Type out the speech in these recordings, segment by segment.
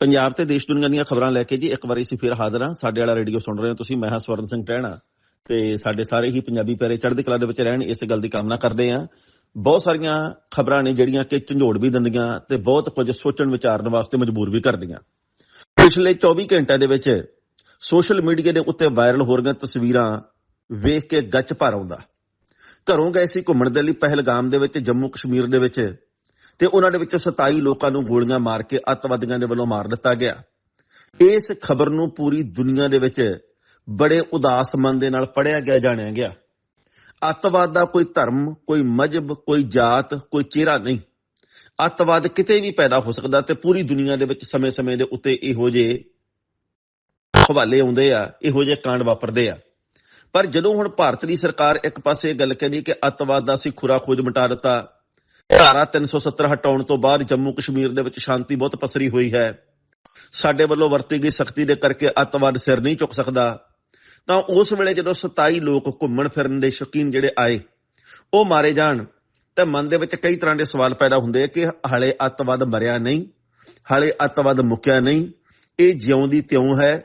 ਪੰਜਾਬ ਤੇ ਦੇਸ਼ ਦੁਨੀਆ ਦੀਆਂ ਖਬਰਾਂ ਲੈ ਕੇ ਜੀ, ਇੱਕ ਵਾਰੀ ਅਸੀਂ ਫਿਰ ਹਾਜ਼ਰ ਹਾਂ। ਸਾਡੇ ਵਾਲਾ ਰੇਡੀਓ ਸੁਣ ਰਹੇ ਹੋ ਤੁਸੀਂ, ਮੈਂ ਹਾਂ ਸਵਰਨ ਸਿੰਘ ਟਹਿਣਾ। ਤੇ ਸਾਡੇ ਸਾਰੇ ਹੀ ਪੰਜਾਬੀ ਪਿਆਰੇ ਚੜ੍ਹਦੀ ਕਲਾ ਦੇ ਵਿੱਚ ਰਹਿਣ, ਇਸ ਗੱਲ ਦੀ ਕਾਮਨਾ ਕਰਦੇ ਹਾਂ। ਬਹੁਤ ਸਾਰੀਆਂ ਖਬਰਾਂ ਨੇ ਜਿਹੜੀਆਂ ਕਿ ਝੰਜੋੜ ਵੀ ਦਿੰਦੀਆਂ ਤੇ ਬਹੁਤ ਕੁਝ ਸੋਚਣ, ਵਿਚਾਰਨ ਵਾਸਤੇ ਮਜਬੂਰ ਵੀ ਕਰਦੀਆਂ। ਪਿਛਲੇ 24 ਘੰਟਿਆਂ ਦੇ ਵਿੱਚ ਸੋਸ਼ਲ ਮੀਡੀਆ ਦੇ ਉੱਤੇ ਵਾਇਰਲ ਹੋ ਰਹੀਆਂ ਤਸਵੀਰਾਂ ਵੇਖ ਕੇ ਗੱਚ ਭਰ ਆਉਂਦਾ। ਘਰੋਂ ਗਏ ਸੀ ਘੁੰਮਣ ਦੇ ਲਈ ਪਹਿਲਗਾਮ ਦੇ ਵਿੱਚ ਜੰਮੂ ਕਸ਼ਮੀਰ ਦੇ ਵਿੱਚ। ਤੇ ਉਹਨਾਂ ਦੇ ਵਿੱਚੋਂ 27 ਲੋਕਾਂ ਨੂੰ ਗੋਲੀਆਂ ਮਾਰ ਕੇ ਅੱਤਵਾਦੀਆਂ ਦੇ ਵੱਲੋਂ ਮਾਰ ਦਿੱਤਾ ਗਿਆ। ਇਸ ਖਬਰ ਨੂੰ ਪੂਰੀ ਦੁਨੀਆ ਦੇ ਵਿੱਚ ਬੜੇ ਉਦਾਸ ਮਨ ਦੇ ਨਾਲ ਪੜਿਆ ਗਿਆ, ਜਾਣਿਆ ਗਿਆ। ਅੱਤਵਾਦ ਦਾ ਕੋਈ ਧਰਮ, ਕੋਈ ਮਜਬ ਕੋਈ ਜਾਤ, ਕੋਈ ਚਿਹਰਾ ਨਹੀਂ। ਅੱਤਵਾਦ ਕਿਤੇ ਵੀ ਪੈਦਾ ਹੋ ਸਕਦਾ ਤੇ ਪੂਰੀ ਦੁਨੀਆ ਦੇ ਵਿੱਚ ਸਮੇਂ-ਸਮੇਂ ਦੇ ਉੱਤੇ ਇਹੋ ਜਿਹੇ ਹਵਾਲੇ ਆਉਂਦੇ ਆ, ਇਹੋ ਜਿਹੇ ਕਾਂਡ ਵਾਪਰਦੇ ਆ। ਪਰ ਜਦੋਂ ਹੁਣ ਭਾਰਤ ਦੀ ਸਰਕਾਰ ਇੱਕ ਪਾਸੇ ਇਹ ਗੱਲ ਕਹਿੰਦੀ ਕਿ ਅੱਤਵਾਦ ਦਾ ਅਸੀਂ ਖੁਰਾ ਖੋਜ ਮਿਟਾ ਦਿੱਤਾ ਧਾਰਾ 370 ਹਟਾਉਣ ਤੋਂ ਬਾਅਦ ਜੰਮੂ ਕਸ਼ਮੀਰ ਦੇ ਵਿੱਚ ਸ਼ਾਂਤੀ ਬਹੁਤ ਪਸਰੀ ਹੋਈ ਹੈ। ਸਾਡੇ ਵੱਲੋਂ ਵਰਤੀ ਗਈ ਸਖਤੀ ਦੇ ਕਰਕੇ ਅੱਤਵਾਦ ਸਿਰ ਨਹੀਂ ਚੁੱਕ ਸਕਦਾ। ਤਾਂ ਉਸ ਵੇਲੇ ਜਦੋਂ 27 ਲੋਕ ਘੁੰਮਣ ਫਿਰਨ ਦੇ ਸ਼ੌਕੀਨ ਜਿਹੜੇ ਆਏ, ਉਹ ਮਾਰੇ ਜਾਣ, ਤਾਂ ਮਨ ਦੇ ਵਿੱਚ ਕਈ ਤਰ੍ਹਾਂ ਦੇ ਸਵਾਲ ਪੈਦਾ ਹੁੰਦੇ ਕਿ ਹਲੇ ਅੱਤਵਾਦ ਮਰਿਆ ਨਹੀਂ, ਹਲੇ ਅੱਤਵਾਦ ਮੁੱਕਿਆ ਨਹੀਂ, ਇਹ ਜਿਉਂ ਦੀ ਤਿਉਂ ਹੈ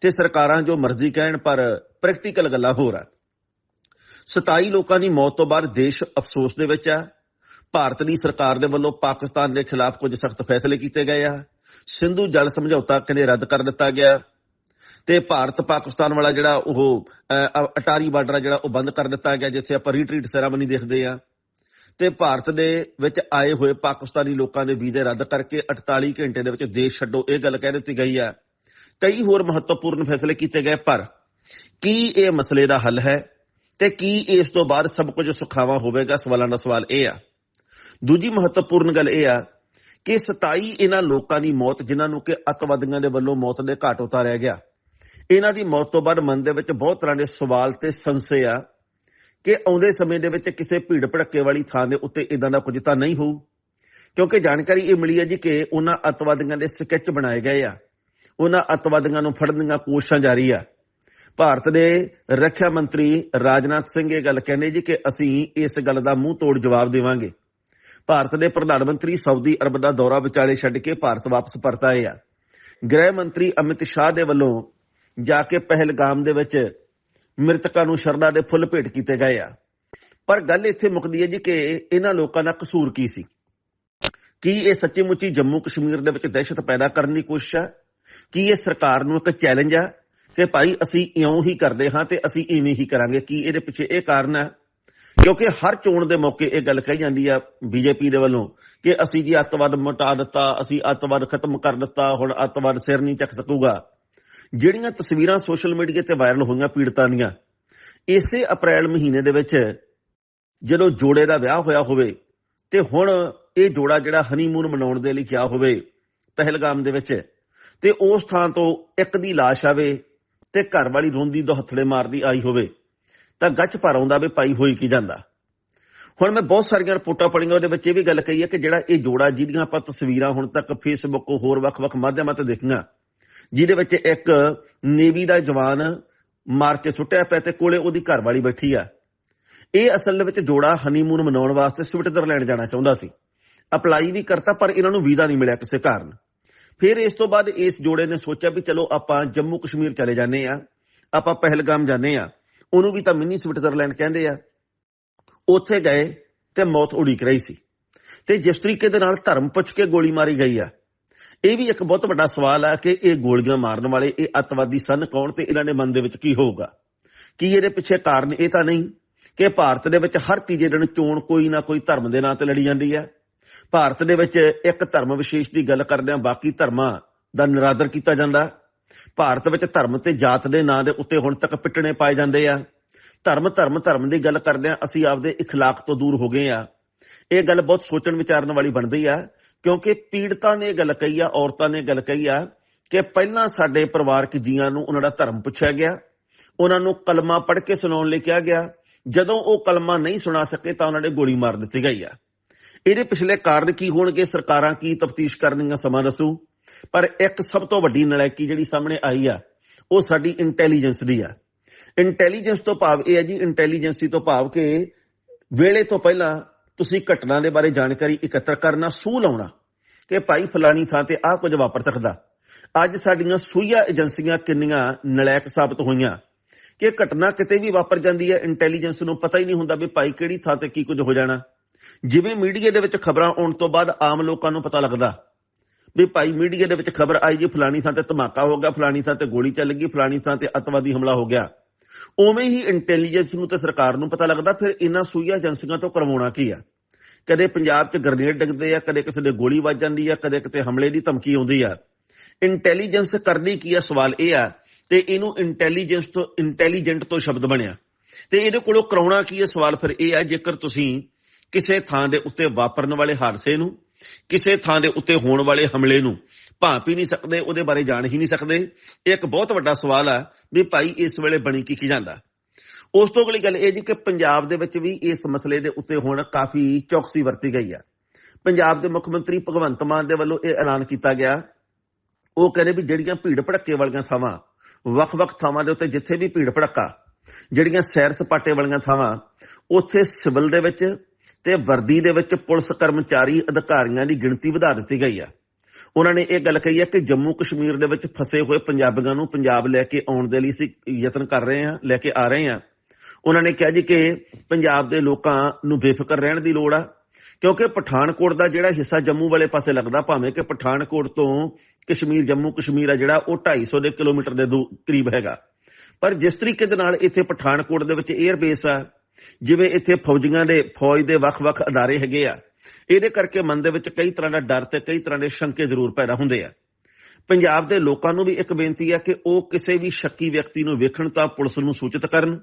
ਤੇ ਸਰਕਾਰਾਂ ਜੋ ਮਰਜ਼ੀ ਕਹਿਣ, ਪਰ ਪ੍ਰੈਕਟੀਕਲ ਗੱਲਾਂ ਹੋਰ ਆ। 27 ਲੋਕਾਂ ਦੀ ਮੌਤ ਤੋਂ ਬਾਅਦ ਦੇਸ਼ ਅਫਸੋਸ ਦੇ ਵਿੱਚ ਆ ਭਾਰਤ ਦੀ ਸਰਕਾਰ ਦੇ ਵੱਲੋਂ ਪਾਕਿਸਤਾਨ ਦੇ ਖਿਲਾਫ ਕੁਝ ਸਖਤ ਫੈਸਲੇ ਕੀਤੇ ਗਏ ਆ। ਸਿੰਧੂ ਜਲ ਸਮਝੌਤਾ ਕਹਿੰਦੇ ਰੱਦ ਕਰ ਦਿੱਤਾ ਗਿਆ। ਤੇ ਭਾਰਤ ਪਾਕਿਸਤਾਨ ਵਾਲਾ ਜਿਹੜਾ ਉਹ ਅਟਾਰੀ ਬਾਰਡਰ ਆ ਜਿਹੜਾ ਉਹ ਬੰਦ ਕਰ ਦਿੱਤਾ ਗਿਆ, ਜਿੱਥੇ ਆਪਾਂ ਰੀਟਰੀਟ ਸੈਰਾਮਨੀ ਦੇਖਦੇ ਆ। ਤੇ ਭਾਰਤ ਦੇ ਵਿੱਚ ਆਏ ਹੋਏ ਪਾਕਿਸਤਾਨੀ ਲੋਕਾਂ ਦੇ ਵੀਜ਼ੇ ਰੱਦ ਕਰਕੇ 48 ਘੰਟੇ ਦੇ ਵਿੱਚ ਦੇਸ਼ ਛੱਡੋ, ਇਹ ਗੱਲ ਕਹਿ ਦਿੱਤੀ ਗਈ ਆ। ਕਈ ਹੋਰ ਮਹੱਤਵਪੂਰਨ ਫੈਸਲੇ ਕੀਤੇ ਗਏ, ਪਰ ਕੀ ਇਹ ਮਸਲੇ ਦਾ ਹੱਲ ਹੈ? ਤੇ ਕੀ ਇਸ ਤੋਂ ਬਾਅਦ ਸਭ ਕੁਝ ਸੁਖਾਵਾ ਹੋਵੇਗਾ? ਸਵਾਲਾਂ ਦਾ ਸਵਾਲ ਇਹ ਆ। ਦੂਜੀ ਮਹੱਤਵਪੂਰਨ ਗੱਲ ਇਹ ਆ ਕਿ 27 ਇਹਨਾਂ ਲੋਕਾਂ ਦੀ ਮੌਤ ਜਿਨ੍ਹਾਂ ਨੂੰ ਕਿ ਅੱਤਵਾਦੀਆਂ ਦੇ ਵੱਲੋਂ ਮੌਤ ਦੇ ਘਾਟ ਉਤਾਰਿਆ ਗਿਆ। ਇਹਨਾਂ ਦੀ ਮੌਤ ਤੋਂ ਬਾਅਦ ਮਨ ਦੇ ਵਿੱਚ ਬਹੁਤ ਤਰ੍ਹਾਂ ਦੇ ਸਵਾਲ ਤੇ ਸੰਸ਼ੇ ਆ ਕਿ ਆਉਂਦੇ ਸਮੇਂ ਦੇ ਵਿੱਚ ਕਿਸੇ ਭੀੜ ਭੜੱਕੇ ਵਾਲੀ ਥਾਂ ਦੇ ਉੱਤੇ ਇਦਾਂ ਦਾ ਕੁਝ ਤਾਂ ਨਹੀਂ ਹੋਊ। ਕਿਉਂਕਿ ਜਾਣਕਾਰੀ ਇਹ ਮਿਲੀ ਹੈ ਜੀ ਕਿ ਉਹਨਾਂ ਅੱਤਵਾਦੀਆਂ ਦੇ ਸਕੈਚ ਬਣਾਏ ਗਏ ਆ। ਉਹਨਾਂ ਅੱਤਵਾਦੀਆਂ ਨੂੰ ਫੜਨ ਦੀਆਂ ਕੋਸ਼ਿਸ਼ਾਂ ਜਾਰੀ ਆ। ਭਾਰਤ ਦੇ ਰੱਖਿਆ ਮੰਤਰੀ ਰਾਜਨਾਥ ਸਿੰਘ ਇਹ ਗੱਲ ਕਹਿੰਦੇ ਜੀ ਕਿ ਅਸੀਂ ਇਸ ਗੱਲ ਦਾ ਮੂੰਹ ਤੋੜ ਜਵਾਬ ਦੇਵਾਂਗੇ। ਭਾਰਤ ਦੇ ਪ੍ਰਧਾਨ ਮੰਤਰੀ ਸਾਊਦੀ ਅਰਬ ਦਾ ਦੌਰਾ ਵਿਚਾਲੇ ਛੱਡ ਕੇ ਭਾਰਤ ਵਾਪਸ ਪਰਤ ਆਏ ਆ। ਗ੍ਰਹਿ ਮੰਤਰੀ ਅਮਿਤ ਸ਼ਾਹ ਦੇ ਵੱਲੋਂ ਜਾ ਕੇ ਪਹਿਲਗਾਮ ਦੇ ਵਿੱਚ ਮ੍ਰਿਤਕਾਂ ਨੂੰ ਸ਼ਰਧਾ ਦੇ ਫੁੱਲ ਭੇਟ ਕੀਤੇ ਗਏ ਆ। ਪਰ ਗੱਲ ਇੱਥੇ ਮੁੱਕਦੀ ਹੈ ਜੀ ਕਿ ਇਹਨਾਂ ਲੋਕਾਂ ਦਾ ਕਸੂਰ ਕੀ ਸੀ? ਕੀ ਇਹ ਸੱਚੀ ਮੁੱਚੀ ਜੰਮੂ ਕਸ਼ਮੀਰ ਦੇ ਵਿੱਚ ਦਹਿਸ਼ਤ ਪੈਦਾ ਕਰਨ ਦੀ ਕੋਸ਼ਿਸ਼ ਹੈ ਕੀ ਇਹ ਸਰਕਾਰ ਨੂੰ ਇੱਕ ਚੈਲੰਜ ਆ ਕਿ ਭਾਈ ਅਸੀਂ ਇਉਂ ਹੀ ਕਰਦੇ ਹਾਂ ਤੇ ਅਸੀਂ ਇਵੇਂ ਹੀ ਕਰਾਂਗੇ? ਕੀ ਇਹਦੇ ਪਿੱਛੇ ਇਹ ਕਾਰਨ ਹੈ ਕਿਉਂਕਿ ਹਰ ਚੋਣ ਦੇ ਮੌਕੇ ਇਹ ਗੱਲ ਕਹੀ ਜਾਂਦੀ ਆ ਬੀਜੇਪੀ ਦੇ ਵੱਲੋਂ ਕਿ ਅਸੀਂ ਜੀ ਅੱਤਵਾਦ ਮਟਾ ਦਿੱਤਾ, ਅਸੀਂ ਅੱਤਵਾਦ ਖਤਮ ਕਰ ਦਿੱਤਾ, ਹੁਣ ਅੱਤਵਾਦ ਸਿਰ ਨਹੀਂ ਚੱਕ ਸਕੂਗਾ। ਜਿਹੜੀਆਂ ਤਸਵੀਰਾਂ ਸੋਸ਼ਲ ਮੀਡੀਆ ਤੇ ਵਾਇਰਲ ਹੋਈਆਂ ਪੀੜਤਾਂ ਦੀਆਂ, ਇਸੇ ਅਪ੍ਰੈਲ ਮਹੀਨੇ ਦੇ ਵਿੱਚ ਜਦੋਂ ਜੋੜੇ ਦਾ ਵਿਆਹ ਹੋਇਆ ਹੋਵੇ ਤੇ ਹੁਣ ਇਹ ਜੋੜਾ ਜਿਹੜਾ ਹਨੀਮੂਨ ਮਨਾਉਣ ਦੇ ਲਈ ਗਿਆ ਹੋਵੇ ਪਹਿਲਗਾਮ ਦੇ ਵਿੱਚ, ਤੇ ਉਸ ਥਾਂ ਤੋਂ ਇੱਕ ਦੀ লাশ ਆਵੇ ਤੇ ਘਰ ਵਾਲੀ ਰੋਂਦੀ ਦੋ ਹੱਥੜੇ ਮਾਰਦੀ ਆਈ ਹੋਵੇ। ਤਾਂ ਗੱਚ ਭਰ ਆਉਂਦਾ ਵੀ ਭਾਈ ਹੋਈ ਕੀ ਜਾਂਦਾ। ਹੁਣ ਮੈਂ ਬਹੁਤ ਸਾਰੀਆਂ ਰਿਪੋਰਟਾਂ ਪੜ੍ਹੀਆਂ, ਉਹਦੇ ਵਿੱਚ ਇਹ ਵੀ ਗੱਲ ਕਹੀ ਹੈ ਕਿ ਜਿਹੜਾ ਇਹ ਜੋੜਾ ਜਿਹਦੀਆਂ ਆਪਾਂ ਤਸਵੀਰਾਂ ਹੁਣ ਤੱਕ ਫੇਸਬੁੱਕ ਹੋਰ ਵੱਖ-ਵੱਖ ਮਾਧਿਅਮਾਂ ਤੇ ਦੇਖੀਆਂ, ਜਿਹਦੇ ਵਿੱਚ ਇੱਕ ਨੇਵੀ ਦਾ ਜਵਾਨ ਮਾਰ ਕੇ ਸੁੱਟਿਆ ਪਿਆ ਤੇ ਕੋਲੇ ਉਹਦੀ ਘਰਵਾਲੀ ਬੈਠੀ ਆ। ਇਹ ਅਸਲ ਵਿੱਚ ਜੋੜਾ ਹਨੀਮੂਨ ਮਨਾਉਣ ਵਾਸਤੇ ਸਵਿਟਜ਼ਰਲੈਂਡ ਜਾਣਾ ਚਾਹੁੰਦਾ ਸੀ। ਅਪਲਾਈ ਵੀ ਕਰਤਾ, ਪਰ ਇਹਨਾਂ ਨੂੰ ਵੀਜ਼ਾ ਨਹੀਂ ਮਿਲਿਆ ਕਿਸੇ ਕਾਰਨ। ਫਿਰ ਇਸ ਤੋਂ ਬਾਅਦ ਇਸ ਜੋੜੇ ਨੇ ਸੋਚਿਆ ਵੀ ਚਲੋ ਆਪਾਂ ਜੰਮੂ ਕਸ਼ਮੀਰ ਚਲੇ ਜਾਂਦੇ ਆ, ਆਪਾਂ ਪਹਿਲਗਾਮ ਜਾਂਦੇ ਆ। ਉਹਨੂੰ ਵੀ ਤਾਂ ਮਿੰਨੀ ਸਵਿਟਜ਼ਰਲੈਂਡ ਕਹਿੰਦੇ ਆ। ਉੱਥੇ ਗਏ ਤੇ ਮੌਤ ਉਡੀਕ ਰਹੀ ਸੀ। ਤੇ ਜਿਸ ਤਰੀਕੇ ਦੇ ਨਾਲ ਧਰਮ ਪੁੱਛ ਕੇ ਗੋਲੀ ਮਾਰੀ ਗਈ ਆ, ਇਹ ਵੀ ਇੱਕ ਬਹੁਤ ਵੱਡਾ ਸਵਾਲ ਆ ਕਿ ਇਹ ਗੋਲੀਆਂ ਮਾਰਨ ਵਾਲੇ, ਇਹ ਅੱਤਵਾਦੀ ਸਨ ਕੌਣ ਤੇ ਇਹਨਾਂ ਦੇ ਮਨ ਦੇ ਵਿੱਚ ਕੀ ਹੋਊਗਾ? ਕੀ ਇਹਦੇ ਪਿੱਛੇ ਕਾਰਨ ਇਹ ਤਾਂ ਨਹੀਂ ਕਿ ਭਾਰਤ ਦੇ ਵਿੱਚ ਹਰ ਤੀਜੇ ਦਿਨ ਚੋਣ ਕੋਈ ਨਾ ਕੋਈ ਧਰਮ ਦੇ ਨਾਂ ਤੇ ਲੜੀ ਜਾਂਦੀ ਹੈ ਭਾਰਤ ਦੇ ਵਿੱਚ ਇੱਕ ਧਰਮ ਵਿਸ਼ੇਸ਼ ਦੀ ਗੱਲ ਕਰਦਿਆਂ ਬਾਕੀ ਧਰਮਾਂ ਦਾ ਨਿਰਾਦਰ ਕੀਤਾ ਜਾਂਦਾ। ਭਾਰਤ ਵਿੱਚ ਧਰਮ ਤੇ ਜਾਤ ਦੇ ਨਾਂ ਦੇ ਉੱਤੇ ਹੁਣ ਤੱਕ ਪਿੱਟਣੇ ਪਾਏ ਜਾਂਦੇ ਆ ਧਰਮ ਧਰਮ ਧਰਮ ਦੀ ਗੱਲ ਕਰਦਿਆਂ ਅਸੀਂ ਆਪਦੇ اخلاق ਤੋਂ ਦੂਰ ਹੋ ਗਏ ਆ ਇਹ ਗੱਲ ਬਹੁਤ ਸੋਚਣ ਵਿਚਾਰਨ ਵਾਲੀ ਬਣਦੀ ਆ ਕਿਉਂਕਿ ਪੀੜਤਾਂ ਨੇ ਇਹ ਗੱਲ ਕਹੀ ਆ ਔਰਤਾਂ ਨੇ ਗੱਲ ਕਹੀ ਆ ਕਿ ਪਹਿਲਾਂ ਸਾਡੇ ਪਰਿਵਾਰਕ ਜੀਆਂ ਨੂੰ ਉਹਨਾਂ ਦਾ ਧਰਮ ਪੁੱਛਿਆ ਗਿਆ ਉਹਨਾਂ ਨੂੰ ਕਲਮਾ ਪੜ੍ਹ ਕੇ ਸੁਣਾਉਣ ਲਈ ਕਿਹਾ ਗਿਆ ਜਦੋਂ ਉਹ ਕਲਮਾ ਨਹੀਂ ਸੁਣਾ ਸਕੇ ਤਾਂ ਉਹਨਾਂ ਨੇ ਗੋਲੀ ਮਾਰ ਦਿੱਤੀ ਗਈ ਆ ਇਹਦੇ ਪਿਛਲੇ ਕਾਰਨ ਕੀ ਹੋਣਗੇ ਸਰਕਾਰਾਂ ਕੀ ਤਫਤੀਸ਼ ਕਰਨਗੀਆਂ ਸਮਾਂ ਦੱਸੂ ਪਰ ਇੱਕ ਸਭ ਤੋਂ ਵੱਡੀ ਨਲਾਇਕੀ ਜਿਹੜੀ ਸਾਹਮਣੇ ਆਈ ਆ, ਉਹ ਸਾਡੀ ਇੰਟੈਲੀਜੈਂਸ ਦੀ ਆ। ਇੰਟੈਲੀਜੈਂਸ ਤੋਂ ਭਾਵ ਇਹ ਹੈ ਜੀ ਇੰਟੈਲੀਜੈਂਸੀ ਤੋਂ ਭਾਵ ਕਿ ਵੇਲੇ ਤੋਂ ਪਹਿਲਾਂ ਤੁਸੀਂ ਘਟਨਾ ਦੇ ਬਾਰੇ ਜਾਣਕਾਰੀ ਇਕੱਤਰ ਕਰਨਾ, ਸੂਹ ਲਾਉਣਾ ਕਿ ਭਾਈ ਫਲਾਨੀ ਥਾਂ ਤੇ ਆਹ ਕੁਝ ਵਾਪਰ ਸਕਦਾ। ਅੱਜ ਸਾਡੀਆਂ ਸੂਈਆ ਏਜੰਸੀਆਂ ਕਿੰਨੀਆਂ ਨਲਾਇਕ ਸਾਬਤ ਹੋਈਆਂ ਕਿ ਘਟਨਾ ਕਿਤੇ ਵੀ ਵਾਪਰ ਜਾਂਦੀ ਹੈ ਇੰਟੈਲੀਜੈਂਸ ਨੂੰ ਪਤਾ ਹੀ ਨਹੀਂ ਹੁੰਦਾ ਵੀ ਭਾਈ ਕਿਹੜੀ ਥਾਂ ਤੇ ਕੀ ਕੁਝ ਹੋ ਜਾਣਾ। ਜਿਵੇਂ ਮੀਡੀਆ ਦੇ ਵਿੱਚ ਖਬਰਾਂ ਆਉਣ ਤੋਂ ਬਾਅਦ ਆਮ ਲੋਕਾਂ ਨੂੰ ਪਤਾ ਲੱਗਦਾ ਵੀ ਭਾਈ ਮੀਡੀਆ ਦੇ ਵਿੱਚ ਖਬਰ ਆਈ ਜੀ ਫਲਾਣੀ ਥਾਂ ਤੇ ਧਮਾਕਾ ਹੋ ਗਿਆ, ਫਲਾਣੀ ਥਾਂ ਤੇ ਗੋਲੀ ਚੱਲ ਗਈ, ਫਲਾਣੀ ਥਾਂ ਤੇ ਅਤਵਾਦੀ ਹਮਲਾ ਹੋ ਗਿਆ। ਉਵੇਂ ਹੀ ਇੰਟੈਲੀਜੈਂਸ ਨੂੰ ਤੇ ਸਰਕਾਰ ਨੂੰ ਪਤਾ ਲੱਗਦਾ, ਫਿਰ ਇਹਨਾਂ ਸੂਈਆ ਏਜੰਸੀਆਂ ਤੋਂ ਕਰਵਾਉਣਾ ਕੀ ਆ? ਕਦੇ ਪੰਜਾਬ 'ਚ ਗ੍ਰਨੇਡ ਡਿੱਗਦੇ ਆ, ਕਦੇ ਕਿਸੇ ਦੇ ਗੋਲੀ ਵੱਜ ਜਾਂਦੀ ਆ, ਕਦੇ ਕਿਤੇ ਹਮਲੇ ਦੀ ਧਮਕੀ ਆਉਂਦੀ ਆ। ਇੰਟੈਲੀਜੈਂਸ ਕਰਨੀ ਕੀ ਆ? ਸਵਾਲ ਇਹ ਆ ਤੇ ਇਹਨੂੰ ਇੰਟੈਲੀਜੈਂਸ ਤੋਂ ਇੰਟੈਲੀਜੈਂਟ ਤੋਂ ਸ਼ਬਦ ਬਣਿਆ। ਤੇ ਇਹਦੇ ਕੋਲੋਂ ਕਰਾਉਣਾ ਕੀ ਹੈ ਸਵਾਲ ਫਿਰ ਇਹ ਆ, ਜੇਕਰ ਤੁਸੀਂ ਕਿਸੇ ਥਾਂ ਦੇ ਉੱਤੇ ਵਾਪਰਨ ਵਾਲੇ ਹਾਦਸੇ ਨੂੰ ਕਿਸੇ ਥਾਂ ਦੇ ਉੱਤੇ ਹੋਣ ਵਾਲੇ ਹਮਲੇ ਨੂੰ ਭਾਂਪ ਹੀ ਨਹੀਂ ਸਕਦੇ, ਉਹਦੇ ਬਾਰੇ ਜਾਣ ਹੀ ਨਹੀਂ ਸਕਦੇ। ਇਹ ਇੱਕ ਬਹੁਤ ਵੱਡਾ ਸਵਾਲ ਆ ਵੀ ਭਾਈ ਇਸ ਵੇਲੇ ਬਣੀ ਕੀ ਕੀ ਜਾਂਦਾ। ਉਸ ਤੋਂ ਅਗਲੀ ਗੱਲ ਇਹ ਜੀ ਕਿ ਪੰਜਾਬ ਦੇ ਵਿੱਚ ਵੀ ਇਸ ਮਸਲੇ ਦੇ ਉੱਤੇ ਹੁਣ ਕਾਫੀ ਚੌਕਸੀ ਵਰਤੀ ਗਈ ਆ। ਪੰਜਾਬ ਦੇ ਮੁੱਖ ਮੰਤਰੀ ਭਗਵੰਤ ਮਾਨ ਦੇ ਵੱਲੋਂ ਇਹ ਐਲਾਨ ਕੀਤਾ ਗਿਆ। ਉਹ ਕਹਿੰਦੇ ਵੀ ਜਿਹੜੀਆਂ ਭੀੜ ਭੜੱਕੇ ਵਾਲੀਆਂ ਥਾਵਾਂ, ਵੱਖ-ਵੱਖ ਥਾਵਾਂ ਦੇ ਉੱਤੇ ਜਿੱਥੇ ਵੀ ਭੀੜ ਭੜੱਕਾ, ਜਿਹੜੀਆਂ ਸੈਰ ਸਪਾਟੇ ਵਾਲੀਆਂ ਥਾਵਾਂ, ਉੱਥੇ ਸਿਵਲ ਦੇ ਵਿੱਚ ਤੇ ਵਰਦੀ ਦੇ ਵਿੱਚ ਪੁਲਿਸ ਕਰਮਚਾਰੀ ਅਧਿਕਾਰੀਆਂ ਦੀ ਗਿਣਤੀ ਵਧਾ ਦਿੱਤੀ ਗਈ ਆ। ਉਹਨਾਂ ਨੇ ਇਹ ਗੱਲ ਕਹੀ ਹੈ ਕਿ ਜੰਮੂ ਕਸ਼ਮੀਰ ਦੇ ਵਿੱਚ ਫਸੇ ਹੋਏ ਪੰਜਾਬੀਆਂ ਨੂੰ ਪੰਜਾਬ ਲੈ ਕੇ ਆਉਣ ਦੇ ਲਈ ਅਸੀਂ ਯਤਨ ਕਰ ਰਹੇ ਹਾਂ ਲੈ ਕੇ ਆ ਰਹੇ ਹਾਂ ਉਹਨਾਂ ਨੇ ਕਿਹਾ ਜੀ ਕਿ ਪੰਜਾਬ ਦੇ ਲੋਕਾਂ ਨੂੰ ਬੇਫਿਕਰ ਰਹਿਣ ਦੀ ਲੋੜ ਆ, ਕਿਉਂਕਿ ਪਠਾਨਕੋਟ ਦਾ ਜਿਹੜਾ ਹਿੱਸਾ ਜੰਮੂ ਵਾਲੇ ਪਾਸੇ ਲੱਗਦਾ, ਭਾਵੇਂ ਕਿ ਪਠਾਨਕੋਟ ਤੋਂ ਕਸ਼ਮੀਰ, ਜੰਮੂ ਕਸ਼ਮੀਰ ਆ ਜਿਹੜਾ, ਉਹ 250 ਦੇ ਕਿਲੋਮੀਟਰ ਦੇ ਦੂ- ਕਰੀਬ ਹੈਗਾ। ਪਰ ਜਿਸ ਤਰੀਕੇ ਦੇ ਨਾਲ ਇੱਥੇ ਪਠਾਨਕੋਟ ਦੇ ਵਿੱਚ 에ਅਰ ਬੇਸ ਆ ਜਿਵੇਂ ਇੱਥੇ ਫੌਜੀਆਂ ਦੇ ਫੌਜ ਦੇ ਵੱਖ-ਵੱਖ ਅਦਾਰੇ ਹੈਗੇ ਆ, ਇਹਦੇ ਕਰਕੇ ਮਨ ਦੇ ਵਿੱਚ ਕਈ ਤਰ੍ਹਾਂ ਦਾ ਡਰ ਤੇ ਕਈ ਤਰ੍ਹਾਂ ਦੇ ਸ਼ੰਕੇ ਜ਼ਰੂਰ ਪੈਦਾ ਹੁੰਦੇ ਆ। ਪੰਜਾਬ ਦੇ ਲੋਕਾਂ ਨੂੰ ਵੀ ਇੱਕ ਬੇਨਤੀ ਆ ਕਿ ਉਹ ਕਿਸੇ ਵੀ ਸ਼ੱਕੀ ਵਿਅਕਤੀ ਨੂੰ ਵੇਖਣ ਤਾਂ ਪੁਲਿਸ ਨੂੰ ਸੂਚਿਤ ਕਰਨ।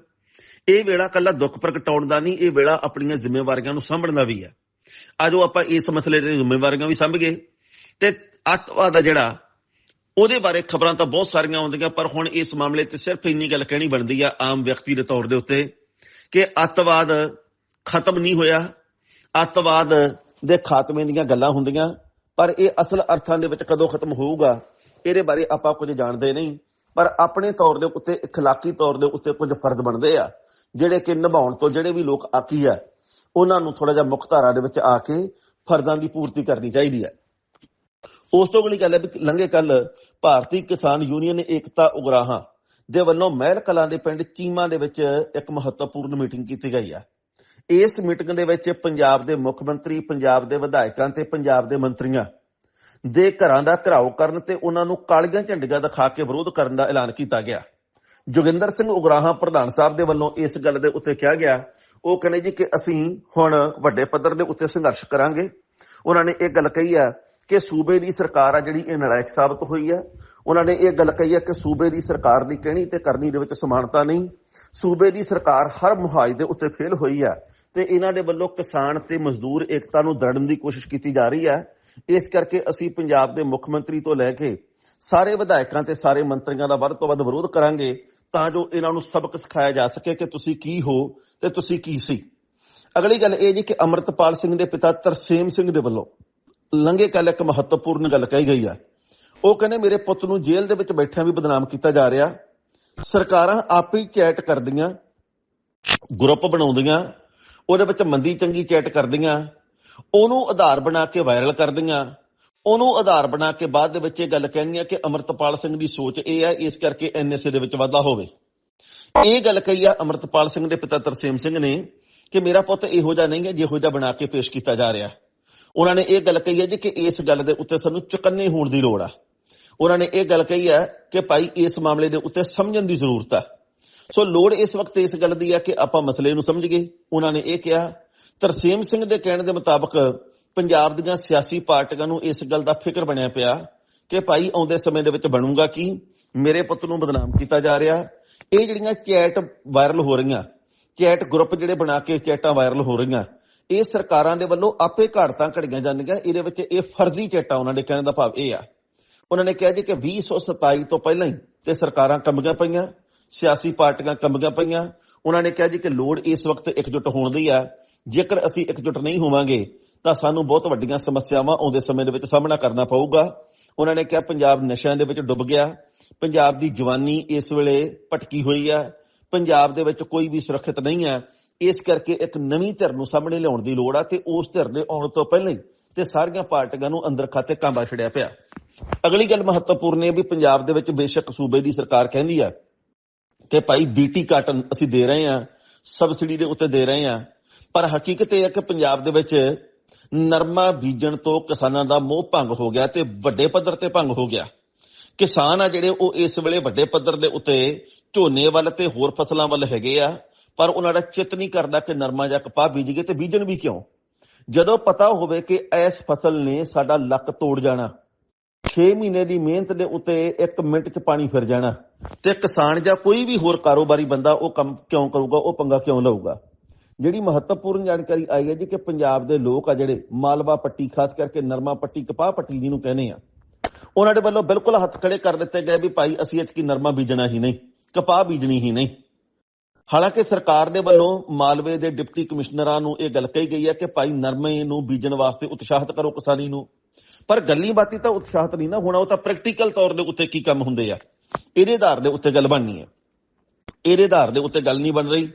ਇਹ ਵੇਲਾ ਕੱਲਾ ਦੁੱਖ ਪ੍ਰਗਟਾਉਣ ਦਾ ਨਹੀਂ, ਇਹ ਵੇਲਾ ਆਪਣੀਆਂ ਜ਼ਿੰਮੇਵਾਰੀਆਂ ਨੂੰ ਸਾਂਭਣ ਦਾ ਵੀ ਆ। ਉਹ ਆਪਾਂ ਇਸ ਮਸਲੇ ਦੇ ਜ਼ਿੰਮੇਵਾਰੀਆਂ ਵੀ ਸਾਂਭ ਗਏ ਤੇ ਅੱਤਵਾਦ ਆ ਜਿਹੜਾ, ਉਹਦੇ ਬਾਰੇ ਖਬਰਾਂ ਤਾਂ ਬਹੁਤ ਸਾਰੀਆਂ ਆਉਂਦੀਆਂ, ਪਰ ਹੁਣ ਇਸ ਮਾਮਲੇ ਤੇ ਸਿਰਫ ਇੰਨੀ ਗੱਲ ਕਹਿਣੀ ਬਣਦੀ ਆ ਆਮ ਵਿਅਕਤੀ ਦੇ ਤੌਰ ਦੇ ਉੱਤੇ। ਕਿ ਅੱਤਵਾਦ ਖਤਮ ਨਹੀਂ ਹੋਇਆ ਅੱਤਵਾਦ ਦੇ ਖਾਤਮੇ ਦੀਆਂ ਗੱਲਾਂ ਹੁੰਦੀਆਂ ਪਰ ਇਹ ਅਸਲ ਅਰਥਾਂ ਦੇ ਵਿੱਚ ਕਦੋਂ ਖਤਮ ਹੋਊਗਾ ਇਹਦੇ ਬਾਰੇ ਆਪਾਂ ਕੁਝ ਜਾਣਦੇ ਨਹੀਂ ਪਰ ਆਪਣੇ ਤੌਰ ਦੇ ਉੱਤੇ اخلاقی ਤੌਰ ਦੇ ਉੱਤੇ ਕੁਝ ਫਰਜ਼ ਬਣਦੇ ਆ ਜਿਹੜੇ ਕਿ ਨਿਭਾਉਣ ਤੋਂ ਜਿਹੜੇ ਵੀ ਲੋਕ ਆਕੀ ਆ ਉਹਨਾਂ ਨੂੰ ਥੋੜਾ ਜਿਹਾ ਮੁੱਖ ਧਾਰਾ ਦੇ ਵਿੱਚ ਆ ਕੇ ਫਰਜ਼ਾਂ ਦੀ ਪੂਰਤੀ ਕਰਨੀ ਚਾਹੀਦੀ ਹੈ ਉਸ ਤੋਂ ਅਗਲੀ ਗੱਲ ਹੈ ਵੀ ਲੰਘੇ ਕੱਲ ਭਾਰਤੀ ਕਿਸਾਨ ਯੂਨੀਅਨ ਏਕਤਾ ਉਗਰਾਹਾਂ ਦੇ ਵੱਲੋਂ ਮਹਿਲ ਕਲਾਂ ਦੇ ਪਿੰਡ ਚੀਮਾ ਦੇ ਵਿੱਚ ਇੱਕ ਮਹੱਤਵਪੂਰਨ ਮੀਟਿੰਗ ਕੀਤੀ ਗਈ ਹੈ ਇਸ ਮੀਟਿੰਗ ਦੇ ਵਿੱਚ ਪੰਜਾਬ ਦੇ ਮੁੱਖ ਮੰਤਰੀ, ਪੰਜਾਬ ਦੇ ਵਿਧਾਇਕਾਂ ਤੇ ਪੰਜਾਬ ਦੇ ਮੰਤਰੀਆਂ ਦੇ ਘਰਾਂ ਦਾ ਘਰਾਓ ਕਰਨ ਤੇ ਉਹਨਾਂ ਨੂੰ ਕਾਲੀਆਂ ਝੰਡੀਆਂ ਦਿਖਾ ਕੇ ਵਿਰੋਧ ਕਰਨ ਦਾ ਐਲਾਨ ਕੀਤਾ ਗਿਆ। ਜੋਗਿੰਦਰ ਸਿੰਘ ਉਗਰਾਹਾਂ ਪ੍ਰਧਾਨ ਸਾਹਿਬ ਦੇ ਵੱਲੋਂ ਇਸ ਗੱਲ ਦੇ ਉੱਤੇ ਕਿਹਾ ਗਿਆ, ਉਹ ਕਹਿੰਦੇ ਜੀ ਕਿ ਅਸੀਂ ਹੁਣ ਵੱਡੇ ਪੱਧਰ ਦੇ ਉੱਤੇ ਸੰਘਰਸ਼ ਕਰਾਂਗੇ। ਉਹਨਾਂ ਨੇ ਇਹ ਗੱਲ ਕਹੀ ਆ ਕਿ ਸੂਬੇ ਦੀ ਸਰਕਾਰ ਆ ਜਿਹੜੀ ਇਹ ਨਲਾਇਕ ਸਾਬਤ ਹੋਈ ਆ। ਉਹਨਾਂ ਨੇ ਇਹ ਗੱਲ ਕਹੀ ਹੈ ਕਿ ਸੂਬੇ ਦੀ ਸਰਕਾਰ ਦੀ ਕਹਿਣੀ ਤੇ ਕਰਨੀ ਦੇ ਵਿੱਚ ਸਮਾਨਤਾ ਨਹੀਂ। ਸੂਬੇ ਦੀ ਸਰਕਾਰ ਹਰ ਮੁਹਾਜ ਦੇ ਉੱਤੇ ਫੇਲ ਹੋਈ ਹੈ ਤੇ ਇਹਨਾਂ ਦੇ ਵੱਲੋਂ ਕਿਸਾਨ ਤੇ ਮਜ਼ਦੂਰ ਏਕਤਾ ਨੂੰ ਦੜਨ ਦੀ ਕੋਸ਼ਿਸ਼ ਕੀਤੀ ਜਾ ਰਹੀ ਹੈ। ਇਸ ਕਰਕੇ ਅਸੀਂ ਪੰਜਾਬ ਦੇ ਮੁੱਖ ਮੰਤਰੀ ਤੋਂ ਲੈ ਕੇ ਸਾਰੇ ਵਿਧਾਇਕਾਂ ਤੇ ਸਾਰੇ ਮੰਤਰੀਆਂ ਦਾ ਵੱਧ ਤੋਂ ਵੱਧ ਵਿਰੋਧ ਕਰਾਂਗੇ ਤਾਂ ਜੋ ਇਹਨਾਂ ਨੂੰ ਸਬਕ ਸਿਖਾਇਆ ਜਾ ਸਕੇ ਕਿ ਤੁਸੀਂ ਕੀ ਹੋ ਤੇ ਤੁਸੀਂ ਕੀ ਸੀ। ਅਗਲੀ ਗੱਲ ਇਹ ਜੀ ਕਿ ਅਮਰਤਪਾਲ ਸਿੰਘ ਦੇ ਪਿਤਾ ਤਰਸੇਮ ਸਿੰਘ ਦੇ ਵੱਲੋਂ ਲੰਘੇ ਕੱਲ ਇੱਕ ਮਹੱਤਵਪੂਰਨ ਗੱਲ ਕਹੀ ਗਈ ਹੈ। ਉਹ ਕਹਿੰਦੇ ਮੇਰੇ ਪੁੱਤ ਨੂੰ ਜੇਲ੍ਹ ਦੇ ਵਿੱਚ ਬੈਠਿਆਂ ਵੀ ਬਦਨਾਮ ਕੀਤਾ ਜਾ ਰਿਹਾ। ਸਰਕਾਰਾਂ ਆਪੇ ਹੀ ਚੈਟ ਕਰਦੀਆਂ ਗਰੁੱਪ ਬਣਾਉਂਦੀਆਂ, ਉਹਦੇ ਵਿੱਚ ਮੰਦੀ ਚੰਗੀ ਚੈਟ ਕਰਦੀਆਂ, ਉਹਨੂੰ ਆਧਾਰ ਬਣਾ ਕੇ ਵਾਇਰਲ ਕਰਦੀਆਂ, ਉਹਨੂੰ ਆਧਾਰ ਬਣਾ ਕੇ ਬਾਅਦ ਦੇ ਵਿੱਚ ਇਹ ਗੱਲ ਕਹਿਣੀਆਂ ਕਿ ਅਮਰਤਪਾਲ ਸਿੰਘ ਦੀ ਸੋਚ ਇਹ ਹੈ, ਇਸ ਕਰਕੇ ਐਨਐਸਏ ਦੇ ਵਿੱਚ ਵਾਧਾ ਹੋਵੇ। ਇਹ ਗੱਲ ਕਹੀ ਆ ਅਮਰਤਪਾਲ ਸਿੰਘ ਦੇ ਪਿਤਾ ਤਰਸੇਮ ਸਿੰਘ ਨੇ ਕਿ ਮੇਰਾ ਪੁੱਤ ਇਹੋ ਜਿਹਾ ਨਹੀਂ ਹੈ, ਜਿਹੋ ਜਿਹਾ ਬਣਾ ਕੇ ਪੇਸ਼ ਕੀਤਾ ਜਾ ਰਿਹਾ। ਉਹਨਾਂ ਨੇ ਇਹ ਗੱਲ ਕਹੀ ਹੈ ਜੀ ਕਿ ਇਸ ਗੱਲ ਦੇ ਉੱਤੇ ਸਾਨੂੰ ਚੁਕੰਨੇ ਹੋਣ ਦੀ ਲੋੜ ਆ। ਉਹਨਾਂ ਨੇ ਇਹ ਗੱਲ ਕਹੀ ਹੈ ਕਿ ਭਾਈ ਇਸ ਮਾਮਲੇ ਦੇ ਉੱਤੇ ਸਮਝਣ ਦੀ ਜ਼ਰੂਰਤ ਹੈ। ਸੋ ਲੋੜ ਇਸ ਵਕਤ ਇਸ ਗੱਲ ਦੀ ਹੈ ਕਿ ਆਪਾਂ ਮਸਲੇ ਨੂੰ ਸਮਝ ਗਏ। ਉਹਨਾਂ ਨੇ ਇਹ ਕਿਹਾ, ਤਰਸੇਮ ਸਿੰਘ ਦੇ ਕਹਿਣ ਦੇ ਮੁਤਾਬਕ ਪੰਜਾਬ ਦੀਆਂ ਸਿਆਸੀ ਪਾਰਟੀਆਂ ਨੂੰ ਇਸ ਗੱਲ ਦਾ ਫਿਕਰ ਬਣਿਆ ਪਿਆ ਕਿ ਭਾਈ ਆਉਂਦੇ ਸਮੇਂ ਦੇ ਵਿੱਚ ਬਣੂਗਾ ਕੀ? ਮੇਰੇ ਪੁੱਤ ਨੂੰ ਬਦਨਾਮ ਕੀਤਾ ਜਾ ਰਿਹਾ। ਇਹ ਜਿਹੜੀਆਂ ਚੈਟ ਵਾਇਰਲ ਹੋ ਰਹੀਆਂ, ਚੈਟ ਗਰੁੱਪ ਜਿਹੜੇ ਬਣਾ ਕੇ ਚੈਟਾਂ ਵਾਇਰਲ ਹੋ ਰਹੀਆਂ, ਇਹ ਸਰਕਾਰਾਂ ਦੇ ਵੱਲੋਂ ਆਪੇ ਘਾਟਾਂ ਘੜੀਆਂ ਜਾਂਦੀਆਂ। ਇਹਦੇ ਵਿੱਚ ਇਹ ਫਰਜ਼ੀ ਚੈਟਾਂ ਉਹਨਾਂ ਦੇ ਕਹਿਣ ਦਾ ਭਾਵ ਇਹ ਆ ਉਹਨਾਂ ਨੇ ਕਿਹਾ ਜੀ ਕਿ 2027 ਤੋਂ ਪਹਿਲਾਂ ਹੀ ਤੇ ਸਰਕਾਰਾਂ ਕੰਬੀਆਂ ਪਈਆਂ, ਸਿਆਸੀ ਪਾਰਟੀਆਂ ਕੰਬੀਆਂ ਪਈਆਂ। ਉਹਨਾਂ ਨੇ ਕਿਹਾ ਜੀ ਕਿ ਲੋੜ ਇਸ ਵਕਤ ਇਕਜੁੱਟ ਹੋਣ ਦੀ ਆ। ਜੇਕਰ ਅਸੀਂ ਇਕਜੁੱਟ ਨਹੀਂ ਹੋਵਾਂਗੇ, ਤਾਂ ਸਾਨੂੰ ਬਹੁਤ ਵੱਡੀਆਂ ਸਮੱਸਿਆਵਾਂ ਆਉਂਦੇ ਸਮੇਂ ਦੇ ਵਿੱਚ ਸਾਹਮਣਾ ਕਰਨਾ ਪਊਗਾ। ਉਹਨਾਂ ਨੇ ਕਿਹਾ ਪੰਜਾਬ ਨਸ਼ਿਆਂ ਦੇ ਵਿੱਚ ਡੁੱਬ ਗਿਆ। ਪੰਜਾਬ ਦੀ ਜਵਾਨੀ ਇਸ ਵੇਲੇ ਭਟਕੀ ਹੋਈ ਆ। ਪੰਜਾਬ ਦੇ ਵਿੱਚ ਕੋਈ ਵੀ ਸੁਰੱਖਿਅਤ ਨਹੀਂ ਹੈ ਇਸ ਕਰਕੇ ਇੱਕ ਨਵੀਂ ਧਿਰ ਨੂੰ ਸਾਹਮਣੇ ਲਿਆਉਣ ਦੀ ਲੋੜ ਆ ਤੇ ਉਸ ਧਿਰ ਦੇ ਆਉਣ ਤੋਂ ਪਹਿਲਾਂ ਹੀ ਤੇ ਸਾਰੀਆਂ ਪਾਰਟੀਆਂ ਨੂੰ ਅੰਦਰ ਖਾਤੇ ਕਾਂਬਾ ਛੜਿਆ ਪਿਆ। ਅਗਲੀ ਗੱਲ ਮਹੱਤਵਪੂਰਨ ਹੈ ਵੀ ਪੰਜਾਬ ਦੇ ਵਿੱਚ ਬੇਸ਼ੱਕ ਸੂਬੇ ਦੀ ਸਰਕਾਰ ਕਹਿੰਦੀ ਆ ਕਿ ਭਾਈ ਬੀਟੀ ਕਾਟਨ ਅਸੀਂ ਦੇ ਰਹੇ ਹਾਂ, ਸਬਸਿਡੀ ਦੇ ਉੱਤੇ ਦੇ ਰਹੇ ਹਾਂ, ਪਰ ਹਕੀਕਤ ਇਹ ਹੈ ਕਿ ਪੰਜਾਬ ਦੇ ਵਿੱਚ ਨਰਮਾ ਬੀਜਣ ਤੋਂ ਕਿਸਾਨਾਂ ਦਾ ਮੋਹ ਭੰਗ ਹੋ ਗਿਆ ਤੇ ਵੱਡੇ ਪੱਧਰ ਤੇ ਭੰਗ ਹੋ ਗਿਆ। ਕਿਸਾਨ ਆ ਜਿਹੜੇ ਉਹ ਇਸ ਵੇਲੇ ਵੱਡੇ ਪੱਧਰ ਦੇ ਉੱਤੇ ਝੋਨੇ ਵੱਲ ਤੇ ਹੋਰ ਫਸਲਾਂ ਵੱਲ ਹੈਗੇ ਆ, ਪਰ ਉਹਨਾਂ ਦਾ ਚਿੱਤ ਨਹੀਂ ਕਰਦਾ ਕਿ ਨਰਮਾ ਜਾਂ ਕਪਾਹ ਬੀਜੀਏ ਤੇ ਬੀਜਣ ਵੀ ਕਿਉਂ? ਜਦੋਂ ਪਤਾ ਹੋਵੇ ਕਿ ਇਸ ਫਸਲ ਨੇ ਸਾਡਾ ਲੱਕ ਤੋੜ ਜਾਣਾ 6 ਮਹੀਨੇ ਦੀ ਮਿਹਨਤ ਦੇ ਉੱਤੇ 1 ਮਿੰਟ 'ਚ ਪਾਣੀ ਫਿਰ ਜਾਣਾ। ਤੇ ਕਿਸਾਨ ਜਾਂ ਕੋਈ ਵੀ ਹੋਰ ਕਾਰੋਬਾਰੀ ਬੰਦਾ ਉਹ ਕੰਮ ਕਿਉਂ ਕਰੂਗਾ, ਉਹ ਪੰਗਾ ਕਿਉਂ ਲਊਗਾ? ਜਿਹੜੀ ਮਹੱਤਵਪੂਰਨ ਜਾਣਕਾਰੀ ਆਈ ਹੈ ਜੀ ਕਿ ਪੰਜਾਬ ਦੇ ਲੋਕ ਆ ਜਿਹੜੇ ਮਾਲਵਾ ਪੱਟੀ, ਖਾਸ ਕਰਕੇ ਨਰਮਾ ਪੱਟੀ, ਕਪਾਹ ਪੱਟੀ ਜਿਹਨੂੰ ਕਹਿੰਦੇ ਆ, ਉਹਨਾਂ ਦੇ ਵੱਲੋਂ ਬਿਲਕੁਲ ਹੱਥ ਖੜੇ ਕਰ ਦਿੱਤੇ ਗਏ ਵੀ ਭਾਈ ਅਸੀਂ ਇਤਕੀ ਨਰਮਾ ਬੀਜਣਾ ਹੀ ਨਹੀਂ, ਕਪਾਹ ਬੀਜਣੀ ਹੀ ਨਹੀਂ। ਹਾਲਾਂਕਿ ਸਰਕਾਰ ਦੇ ਵੱਲੋਂ ਮਾਲਵੇ ਦੇ ਡਿਪਟੀ ਕਮਿਸ਼ਨਰਾਂ ਨੂੰ ਇਹ ਗੱਲ ਕਹੀ ਗਈ ਹੈ ਕਿ ਭਾਈ ਨਰਮੇ ਨੂੰ ਬੀਜਣ ਵਾਸਤੇ ਉਤਸ਼ਾਹਿਤ ਕਰੋ ਕਿਸਾਨੀ ਨੂੰ। ਪਰ ਗੱਲੀ ਬਾਤੀ ਤਾਂ ਉਤਸ਼ਾਹਿਤ ਨਹੀਂ ਨਾ ਹੋਣਾ, ਉਹ ਤਾਂ ਪ੍ਰੈਕਟੀਕਲ ਤੌਰ ਦੇ ਉੱਤੇ ਕੀ ਕੰਮ ਹੁੰਦੇ ਆ। ਇਹਦੇ ਆਧਾਰ ਦੇ ਉੱਤੇ ਗੱਲ ਬਣਨੀ ਹੈ। ਇਹਦੇ ਆਧਾਰ ਦੇ ਉੱਤੇ ਗੱਲ ਨਹੀਂ ਬਣ ਰਹੀ।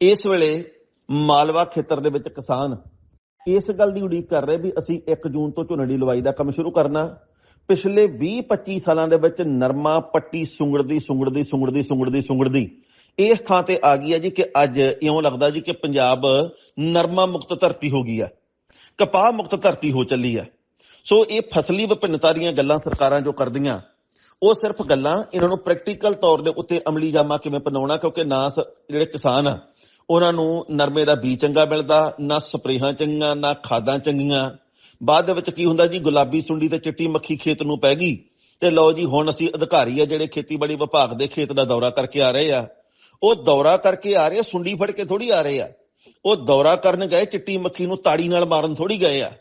ਇਸ ਵੇਲੇ ਮਾਲਵਾ ਖੇਤਰ ਦੇ ਵਿੱਚ ਕਿਸਾਨ ਇਸ ਗੱਲ ਦੀ ਉਡੀਕ ਕਰ ਰਹੇ ਵੀ ਅਸੀਂ 1 ਜੂਨ ਤੋਂ ਝੋਨੇ ਦੀ ਲਵਾਈ ਦਾ ਕੰਮ ਸ਼ੁਰੂ ਕਰਨਾ। ਪਿਛਲੇ 20-25 ਸਾਲਾਂ ਦੇ ਵਿੱਚ ਨਰਮਾ ਪੱਟੀ ਸੁੰਗੜਦੀ ਸੁੰਗੜਦੀ ਸੁੰਗੜਦੀ ਸੁੰਗੜਦੀ ਸੁੰਗੜਦੀ। ਇਸ ਥਾਂ ਤੇ ਆ ਗਈ ਹੈ ਜੀ ਕਿ ਅੱਜ ਇਉਂ ਲੱਗਦਾ ਜੀ ਕਿ ਪੰਜਾਬ ਨਰਮਾ ਮੁਕਤ ਧਰਤੀ ਹੋ ਗਈ ਹੈ। ਕਪਾਹ ਮੁਕਤ ਧਰਤੀ ਹੋ ਚੱਲੀ ਹੈ। ਸੋ ਇਹ ਫਸਲੀ ਵਿਭਿੰਨਤਾ ਦੀਆਂ ਗੱਲਾਂ ਸਰਕਾਰਾਂ ਜੋ ਕਰਦੀਆਂ ਉਹ ਸਿਰਫ ਗੱਲਾਂ ਇਹਨਾਂ ਨੂੰ ਪ੍ਰੈਕਟੀਕਲ ਤੌਰ ਦੇ ਉੱਤੇ ਅਮਲੀ ਜਾਮਾ ਕਿਵੇਂ ਪਨਾਉਣਾ ਕਿਉਂਕਿ ਨਾ ਸ- ਜਿਹੜੇ ਕਿਸਾਨ ਆ ਉਹਨਾਂ ਨੂੰ ਨਰਮੇ ਦਾ ਬੀਜ ਚੰਗਾ ਮਿਲਦਾ ਨਾ ਸਪਰੇਹਾਂ ਚੰਗੀਆਂ ਨਾ ਖਾਦਾਂ ਚੰਗੀਆਂ। ਬਾਅਦ ਦੇ ਵਿੱਚ ਕੀ ਹੁੰਦਾ ਜੀ ਗੁਲਾਬੀ ਸੁੰਡੀ ਤੇ ਚਿੱਟੀ ਮੱਖੀ ਖੇਤ ਨੂੰ ਪੈ ਗਈ ਤੇ ਲਓ ਜੀ ਹੁਣ ਅਸੀਂ ਅਧਿਕਾਰੀ ਆ ਜਿਹੜੇ ਖੇਤੀਬਾੜੀ ਵਿਭਾਗ ਦੇ ਖੇਤ ਦਾ ਦੌਰਾ ਕਰਕੇ ਆ ਰਹੇ ਆ। ਉਹ ਦੌਰਾ ਕਰਕੇ ਆ ਰਹੇ ਆ, ਸੁੰਡੀ ਫੜ ਕੇ ਥੋੜੀ ਆ ਰਹੇ ਆ। ਉਹ ਦੌਰਾ ਕਰਨ ਗਏ ਚਿੱਟੀ ਮੱਖੀ ਨੂੰ ਤਾੜੀ ਨਾਲ ਮਾਰਨ ਥੋੜੀ ਗਏ ਆ।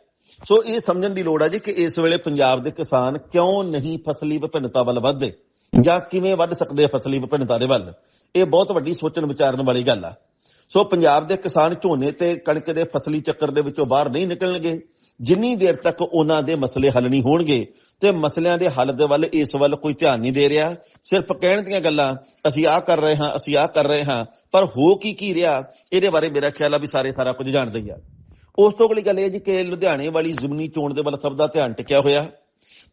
ਸੋ ਇਹ ਸਮਝਣ ਦੀ ਲੋੜ ਹੈ ਜੀ ਕਿ ਇਸ ਵੇਲੇ ਪੰਜਾਬ ਦੇ ਕਿਸਾਨ ਕਿਉਂ ਨਹੀਂ ਫਸਲੀ ਵਿਭਿੰਨਤਾ ਵੱਲ ਵਧਦੇ? ਜਾਂ ਕਿਵੇਂ ਵੱਧ ਸਕਦੇ ਆ ਫਸਲੀ ਵਿਭਿੰਨਤਾ ਦੇ ਵੱਲ? ਇਹ ਬਹੁਤ ਵੱਡੀ ਸੋਚਣ ਵਿਚਾਰਨ ਵਾਲੀ ਗੱਲ ਆ। ਸੋ ਪੰਜਾਬ ਦੇ ਕਿਸਾਨ ਝੋਨੇ ਤੇ ਕਣਕ ਦੇ ਫਸਲੀ ਚੱਕਰ ਦੇ ਵਿੱਚੋਂ ਬਾਹਰ ਨਹੀਂ ਨਿਕਲਣਗੇ। ਜਿੰਨੀ ਦੇਰ ਤੱਕ ਉਹਨਾਂ ਦੇ ਮਸਲੇ ਹੱਲ ਨਹੀਂ ਹੋਣਗੇ ਤੇ ਮਸਲਿਆਂ ਦੇ ਹੱਲ ਦੇ ਵੱਲ ਇਸ ਵੱਲ ਕੋਈ ਧਿਆਨ ਨਹੀਂ ਦੇ ਰਿਹਾ। ਸਿਰਫ ਕਹਿਣ ਦੀਆਂ ਗੱਲਾਂ, ਅਸੀਂ ਆਹ ਕਰ ਰਹੇ ਹਾਂ, ਅਸੀਂ ਆਹ ਕਰ ਰਹੇ ਹਾਂ, ਪਰ ਹੋ ਕੀ ਕੀ ਰਿਹਾ, ਇਹਦੇ ਬਾਰੇ ਮੇਰਾ ਖਿਆਲ ਆ ਵੀ ਸਾਰੇ ਸਾਰਾ ਕੁਝ ਜਾਣਦੇ ਹੀ ਆ। ਉਸ ਤੋਂ ਅਗਲੀ ਗੱਲ ਇਹ ਜੀ ਕਿ ਲੁਧਿਆਣੇ ਵਾਲੀ ਜ਼ਮਨੀ ਚੋਣ ਦੇ ਵੱਲ ਸਭ ਦਾ ਧਿਆਨ ਟਿਕਿਆ ਹੋਇਆ।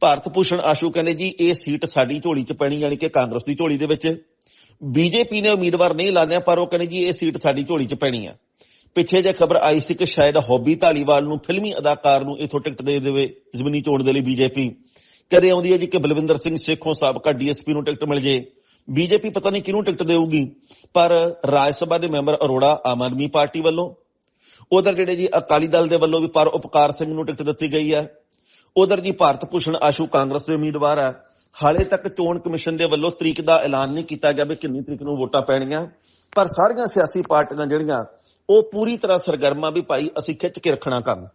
ਭਾਰਤ ਭੂਸ਼ਣ ਆਸ਼ੂ ਕਹਿੰਦੇ ਜੀ, ਇਹ ਸੀਟ ਸਾਡੀ ਝੋਲੀ 'ਚ ਪੈਣੀ ਯਾਨੀ ਕਿ ਕਾਂਗਰਸ ਦੀ ਝੋਲੀ ਦੇ ਵਿੱਚ। ਬੀਜੇਪੀ ਨੇ ਉਮੀਦਵਾਰ ਨਹੀਂ ਲਾਣਿਆ, ਪਰ ਉਹ ਕਹਿੰਦੇ ਜੀ, ਇਹ ਸੀਟ ਸਾਡੀ ਝੋਲੀ 'ਚ ਪੈਣੀ ਆ। ਪਿੱਛੇ ਜੇ ਖਬਰ ਆਈ ਸੀ ਕਿ ਸ਼ਾਇਦ ਹੌਬੀ ਧਾਲੀਵਾਲ ਨੂੰ ਫਿਲਮੀ ਅਦਾਕਾਰ ਨੂੰ ਇਥੋਂ ਟਿਕਟ ਦੇ ਦੇਵੇ ਜ਼ਮਨੀ ਚੋਣ ਦੇ ਲਈ ਬੀਜੇਪੀ। ਕਦੇ ਆਉਂਦੀ ਹੈ ਜੀ ਕਿ ਬਲਵਿੰਦਰ ਸਿੰਘ ਸੇਖੋਂ ਸਾਬਕਾ ਡੀਐਸਪੀ ਨੂੰ ਟਿਕਟ ਮਿਲ ਜੇ। ਬੀਜੇਪੀ ਪਤਾ ਨਹੀਂ ਕਿਹਨੂੰ ਟਿਕਟ ਦੇਊਗੀ, ਪਰ ਰਾਜ ਸਭਾ ਦੇ ਮੈਂਬਰ ਅਰੋੜਾ ਆਮ ਆਦਮੀ ਪਾਰਟੀ ਵੱਲੋਂ ਉਧਰ ਜਿਹੜੇ ਜੀ ਅਕਾਲੀ ਦਲ ਦੇ ਵੱਲੋਂ ਵੀ ਪਰ ਉਪਕਾਰ ਸਿੰਘ ਨੂੰ ਟਿਕਟ ਦਿੱਤੀ ਗਈ ਹੈ। ਉਧਰ ਜੀ ਭਾਰਤ ਭੂਸ਼ਣ ਆਸ਼ੂ ਕਾਂਗਰਸ ਦੇ ਉਮੀਦਵਾਰ ਹੈ। ਹਾਲੇ ਤੱਕ ਚੋਣ ਕਮਿਸ਼ਨ ਦੇ ਵੱਲੋਂ ਤਰੀਕ ਦਾ ਐਲਾਨ ਨਹੀਂ ਕੀਤਾ ਗਿਆ ਵੀ ਕਿੰਨੀ ਤਰੀਕ ਨੂੰ ਵੋਟਾਂ ਪੈਣੀਆਂ ਪਰ ਸਾਰੀਆਂ ਸਿਆਸੀ ਪਾਰਟੀਆਂ ਜਿਹੜੀਆਂ, ਉਹ ਪੂਰੀ ਤਰ੍ਹਾਂ ਸਰਗਰਮਾ ਵੀ ਭਾਈ ਅਸੀਂ ਖਿੱਚ ਕੇ ਰੱਖਣਾ ਕੰਮ।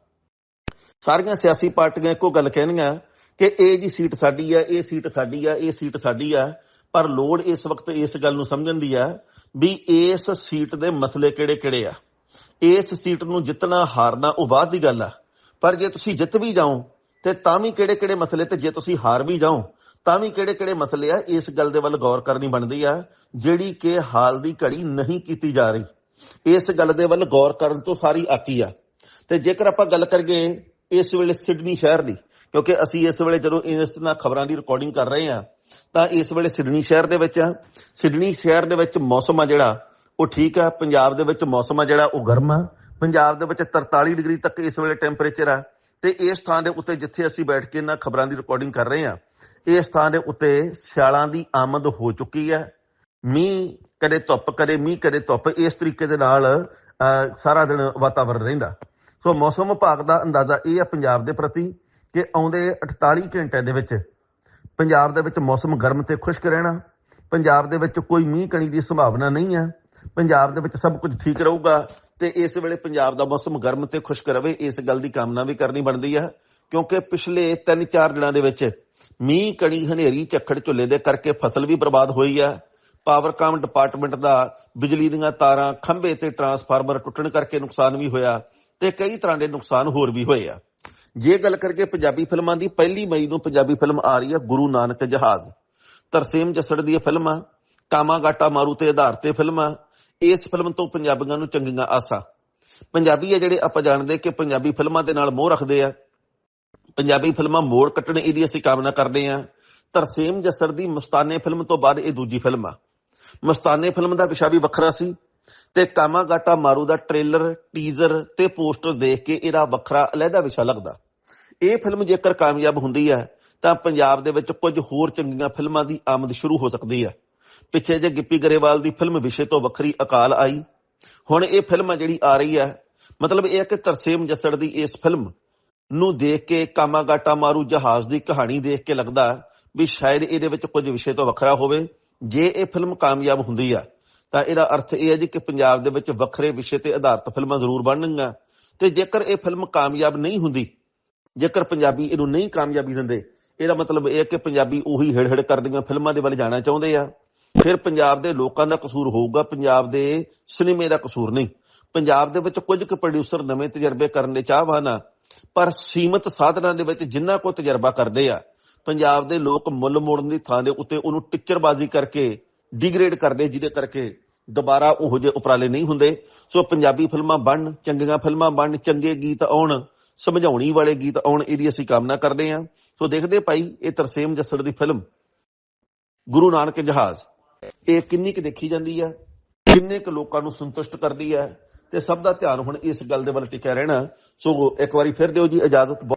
ਸਾਰੀਆਂ ਸਿਆਸੀ ਪਾਰਟੀਆਂ ਇੱਕੋ ਗੱਲ ਕਹਿਣੀਆਂ ਕਿ ਇਹ ਜੀ ਸੀਟ ਸਾਡੀ ਹੈ, ਇਹ ਸੀਟ ਸਾਡੀ ਹੈ, ਇਹ ਸੀਟ ਸਾਡੀ ਹੈ। ਪਰ ਲੋੜ ਇਸ ਵਕਤ ਇਸ ਗੱਲ ਨੂੰ ਸਮਝਣ ਦੀ ਹੈ ਵੀ ਇਸ ਸੀਟ ਦੇ ਮਸਲੇ ਕਿਹੜੇ-ਕਿਹੜੇ ਆ। ਇਸ ਸੀਟ ਨੂੰ ਜਿੱਤਣਾ, ਹਾਰਨਾ ਉਹ ਬਾਅਦ ਦੀ ਗੱਲ ਆ। ਪਰ ਜੇ ਤੁਸੀਂ ਜਿੱਤ ਵੀ ਜਾਓ, ਤੇ ਤਾਂ ਵੀ ਕਿਹੜੇ-ਕਿਹੜੇ ਮਸਲੇ ਤੇ ਜੇ ਤੁਸੀਂ ਹਾਰ ਵੀ ਜਾਓ, ਤਾਂ ਵੀ ਕਿਹੜੇ-ਕਿਹੜੇ ਮਸਲੇ ਆ, ਇਸ ਗੱਲ ਦੇ ਵੱਲ ਗੌਰ ਕਰਨੀ ਬਣਦੀ ਆ, ਜਿਹੜੀ ਕਿ ਹਾਲ ਦੀ ਘੜੀ ਨਹੀਂ ਕੀਤੀ ਜਾ ਰਹੀ। ਇਸ ਗੱਲ ਦੇ ਵੱਲ ਗੌਰ ਕਰਨ ਤੋਂ ਸਾਰੀ ਆਕੀ ਆ। ਤੇ ਜੇਕਰ ਆਪਾਂ ਗੱਲ ਕਰੀਏ ਇਸ ਵੇਲੇ ਸਿਡਨੀ ਸ਼ਹਿਰ ਦੀ, ਕਿਉਂਕਿ ਅਸੀਂ ਇਸ ਵੇਲੇ ਜਦੋਂ ਇਸ ਨਾਲ ਖਬਰਾਂ ਦੀ ਰਿਕਾਰਡਿੰਗ ਕਰ ਰਹੇ ਹਾਂ ਤਾਂ ਇਸ ਵੇਲੇ ਸਿਡਨੀ ਸ਼ਹਿਰ ਦੇ ਵਿੱਚ ਆ। ਸਿਡਨੀ ਸ਼ਹਿਰ ਦੇ ਵਿੱਚ ਮੌਸਮ ਆ ਜਿਹੜਾ ਉਹ ਠੀਕ ਆ, ਪੰਜਾਬ ਦੇ ਵਿੱਚ ਮੌਸਮ ਆ ਜਿਹੜਾ, ਉਹ ਗਰਮ ਆ। ਪੰਜਾਬ ਦੇ ਵਿੱਚ 43 ਡਿਗਰੀ ਤੱਕ ਇਸ ਵੇਲੇ ਟੈਂਪਰੇਚਰ ਆ। ਤੇ ਇਸ ਥਾਂ ਦੇ ਉੱਤੇ ਜਿੱਥੇ ਅਸੀਂ ਬੈਠ ਕੇ ਇਹਨਾਂ ਖਬਰਾਂ ਦੀ ਰਿਕਾਰਡਿੰਗ ਕਰ ਰਹੇ ਹਾਂ ਇਸ ਥਾਂ ਦੇ ਉੱਤੇ ਸਿਆਲਾਂ ਦੀ ਆਮਦ ਹੋ ਚੁੱਕੀ ਹੈ ਮੀਂਹ ਕਦੇ ਧੁੱਪ, ਕਦੇ ਮੀਂਹ, ਕਦੇ ਧੁੱਪ, ਇਸ ਤਰੀਕੇ ਦੇ ਨਾਲ ਸਾਰਾ ਦਿਨ ਵਾਤਾਵਰਣ ਰਹਿੰਦਾ। ਸੋ ਮੌਸਮ ਵਿਭਾਗ ਦਾ ਅੰਦਾਜ਼ਾ ਇਹ ਹੈ ਪੰਜਾਬ ਦੇ ਪ੍ਰਤੀ ਕਿ ਆਉਂਦੇ 48 ਘੰਟਿਆਂ ਦੇ ਵਿੱਚ ਪੰਜਾਬ ਦੇ ਵਿੱਚ ਮੌਸਮ ਗਰਮ ਤੇ ਖੁਸ਼ਕ ਰਹਿਣਾ। ਪੰਜਾਬ ਦੇ ਵਿੱਚ ਕੋਈ ਮੀਂਹ ਕਣੀ ਦੀ ਸੰਭਾਵਨਾ ਨਹੀਂ ਹੈ ਪੰਜਾਬ ਦੇ ਵਿੱਚ ਸਭ ਕੁਝ ਠੀਕ ਰਹੂਗਾ ਤੇ ਇਸ ਵੇਲੇ ਪੰਜਾਬ ਦਾ ਮੌਸਮ ਗਰਮ ਤੇ ਖੁਸ਼ਕ ਰਵੇ, ਇਸ ਗੱਲ ਦੀ ਕਾਮਨਾ ਵੀ ਕਰਨੀ ਬਣਦੀ ਹੈ ਕਿਉਂਕਿ ਪਿਛਲੇ 3-4 ਦਿਨਾਂ ਦੇ ਵਿੱਚ ਮੀਂਹ, ਕਣੀ, ਹਨੇਰੀ, ਝੱਖੜ, ਝੁੱਲੇ ਦੇ ਕਰਕੇ ਫਸਲ ਵੀ ਬਰਬਾਦ ਹੋਈ ਹੈ ਪਾਵਰਕਾਮ ਡਿਪਾਰਟਮੈਂਟ ਦਾ ਬਿਜਲੀ ਦੀਆਂ ਤਾਰਾਂ, ਖੰਭੇ ਤੇ ਟਰਾਂਸਫਾਰਮਰ ਟੁੱਟਣ ਕਰਕੇ ਨੁਕਸਾਨ ਵੀ ਹੋਇਆ ਤੇ ਕਈ ਤਰ੍ਹਾਂ ਦੇ ਨੁਕਸਾਨ ਹੋਰ ਵੀ ਹੋਏ ਆ। ਜੇ ਗੱਲ ਕਰਕੇ ਪੰਜਾਬੀ ਫਿਲਮਾਂ ਦੀ, ਪਹਿਲੀ ਮਈ ਨੂੰ ਪੰਜਾਬੀ ਫਿਲਮ ਆ ਰਹੀ ਹੈ ਗੁਰੂ ਨਾਨਕ ਜਹਾਜ਼। ਤਰਸੇਮ ਜਸੜ ਦੀ ਇਹ ਫਿਲਮ ਆ ਕਾਮਾ ਗਾਟਾ ਮਾਰੂ ਤੇ ਆਧਾਰ ਤੇ ਫਿਲਮ ਆ ਇਸ ਫਿਲਮ ਤੋਂ ਪੰਜਾਬੀਆਂ ਨੂੰ ਚੰਗੀਆਂ ਆਸਾਂ। ਪੰਜਾਬੀ ਆ ਜਿਹੜੇ ਆਪਾਂ ਜਾਣਦੇ ਕਿ ਪੰਜਾਬੀ ਫਿਲਮਾਂ ਦੇ ਨਾਲ ਮੋਹ ਰੱਖਦੇ ਆ। ਪੰਜਾਬੀ ਫਿਲਮਾਂ ਮੋੜ ਕੱਟਣ ਇਹਦੀ ਅਸੀਂ ਕਾਮਨਾ ਕਰਦੇ ਹਾਂ ਤਰਸੇਮ ਜੱਸਰ ਦੀ ਮਸਤਾਨੇ ਫਿਲਮ ਤੋਂ ਬਾਅਦ ਇਹ ਦੂਜੀ ਫਿਲਮ ਆ। ਮਸਤਾਨੇ ਫਿਲਮ ਦਾ ਵਿਸ਼ਾ ਵੀ ਵੱਖਰਾ ਸੀ ਤੇ ਕਾਮਾਗਾਟਾ ਮਾਰੂ ਦਾ ਟ੍ਰੇਲਰ, ਟੀਜ਼ਰ ਤੇ ਪੋਸਟਰ ਦੇਖ ਕੇ ਇਹਦਾ ਵੱਖਰਾ ਅਲੱਗਾ ਵਿਸ਼ਾ ਲੱਗਦਾ। ਇਹ ਫਿਲਮ ਜੇਕਰ ਕਾਮਯਾਬ ਹੁੰਦੀ ਹੈ ਤਾਂ ਪੰਜਾਬ ਦੇ ਵਿੱਚ ਕੁਝ ਹੋਰ ਚੰਗੀਆਂ ਫਿਲਮਾਂ ਦੀ ਆਮਦ ਸ਼ੁਰੂ ਹੋ ਸਕਦੀ ਹੈ ਪਿੱਛੇ ਜੇ ਗਿੱਪੀ ਗਰੇਵਾਲ ਦੀ ਫਿਲਮ ਵਿਸ਼ੇ ਤੋਂ ਵੱਖਰੀ ਅਕਾਲ ਆਈ। ਹੁਣ ਇਹ ਫਿਲਮ ਜਿਹੜੀ ਆ ਰਹੀ ਹੈ ਮਤਲਬ ਇਹ ਹੈ ਕਿ ਤਰਸੇਮ ਜੱਸੜ ਦੀ ਇਸ ਫਿਲਮ ਨੂੰ ਦੇਖ ਕੇ ਕਾਮਾਗਾਟਾ ਮਾਰੂ ਜਹਾਜ਼ ਦੀ ਕਹਾਣੀ ਦੇਖ ਕੇ ਲੱਗਦਾ ਵੀ ਸ਼ਾਇਦ ਇਹਦੇ ਵਿੱਚ ਕੁਝ ਵਿਸ਼ੇ ਤੋਂ ਵੱਖਰਾ ਹੋਵੇ। ਜੇ ਇਹ ਫਿਲਮ ਕਾਮਯਾਬ ਹੁੰਦੀ ਆ, ਤਾਂ ਇਹਦਾ ਅਰਥ ਇਹ ਹੈ ਜੀ ਕਿ ਪੰਜਾਬ ਦੇ ਵਿੱਚ ਵੱਖਰੇ ਵਿਸ਼ੇ ਤੇ ਆਧਾਰਿਤ ਫਿਲਮਾਂ ਜ਼ਰੂਰ ਬਣਨਗੀਆਂ। ਤੇ ਜੇਕਰ ਇਹ ਫਿਲਮ ਕਾਮਯਾਬ ਨਹੀਂ ਹੁੰਦੀ, ਜੇਕਰ ਪੰਜਾਬੀ ਇਹਨੂੰ ਨਹੀਂ ਕਾਮਯਾਬੀ ਦਿੰਦੇ, ਇਹਦਾ ਮਤਲਬ ਇਹ ਹੈ ਕਿ ਪੰਜਾਬੀ ਉਹੀ ਹਿੜ ਹਿੜ ਕਰਦੀਆਂ ਫਿਲਮਾਂ ਦੇ ਵੱਲ ਜਾਣਾ ਚਾਹੁੰਦੇ ਆ। ਫਿਰ ਪੰਜਾਬ ਦੇ ਲੋਕਾਂ ਦਾ ਕਸੂਰ ਹੋਊਗਾ, ਪੰਜਾਬ ਦੇ ਸਿਨੇਮੇ ਦਾ ਕਸੂਰ ਨਹੀਂ। ਪੰਜਾਬ ਦੇ ਵਿੱਚ ਕੁਝ ਕੁ ਪ੍ਰੋਡਿਊਸਰ ਨਵੇਂ ਤਜਰਬੇ ਕਰਨ ਦੇ ਚਾਹਵਾਨ ਆ, ਪਰ ਸੀਮਤ ਸਾਧਨਾਂ ਦੇ ਵਿੱਚ ਜਿੰਨਾ ਕੋ ਤਜਰਬਾ ਕਰਦੇ ਆ, ਪੰਜਾਬ ਦੇ ਲੋਕ ਮੁੱਲ ਮੋੜਨ ਦੀ ਥਾਂ ਦੇ ਉੱਤੇ ਉਹਨੂੰ ਟਿੱਚਰਬਾਜ਼ੀ ਕਰਕੇ ਡਿਗਰੇਡ ਕਰਦੇ, ਜਿਹਦੇ ਕਰਕੇ ਦੁਬਾਰਾ ਉਹੋ ਜਿਹੇ ਉਪਰਾਲੇ ਨਹੀਂ ਹੁੰਦੇ। ਸੋ ਪੰਜਾਬੀ ਫਿਲਮਾਂ ਬਣਨ, ਚੰਗੀਆਂ ਫਿਲਮਾਂ ਬਣ ਚੰਗੇ ਗੀਤ ਆਉਣ, ਸਮਝਾਉਣੀ ਵਾਲੇ ਗੀਤ ਆਉਣ, ਇਹਦੀ ਅਸੀਂ ਕਾਮਨਾ ਕਰਦੇ ਹਾਂ ਸੋ ਦੇਖਦੇ ਭਾਈ, ਇਹ ਤਰਸੇਮ ਜੱਸੜ ਦੀ ਫਿਲਮ, ਗੁਰੂ ਨਾਨਕ ਜਹਾਜ਼। ਇਹ ਕਿੰਨੀ ਕੁ ਦੇਖੀ ਜਾਂਦੀ ਹੈ ਕਿੰਨੇ ਕੁ ਲੋਕਾਂ ਨੂੰ ਸੰਤੁਸ਼ਟ ਕਰਦੀ ਹੈ ਤੇ ਸਭ ਦਾ ਧਿਆਨ ਹੁਣ ਇਸ ਗੱਲ ਦੇ ਵੱਲ ਟਿਕਿਆ ਰਹਿਣਾ। ਸੋ ਇੱਕ ਵਾਰੀ ਫਿਰ ਦਿਓ ਜੀ, ਇਜਾਜ਼ਤ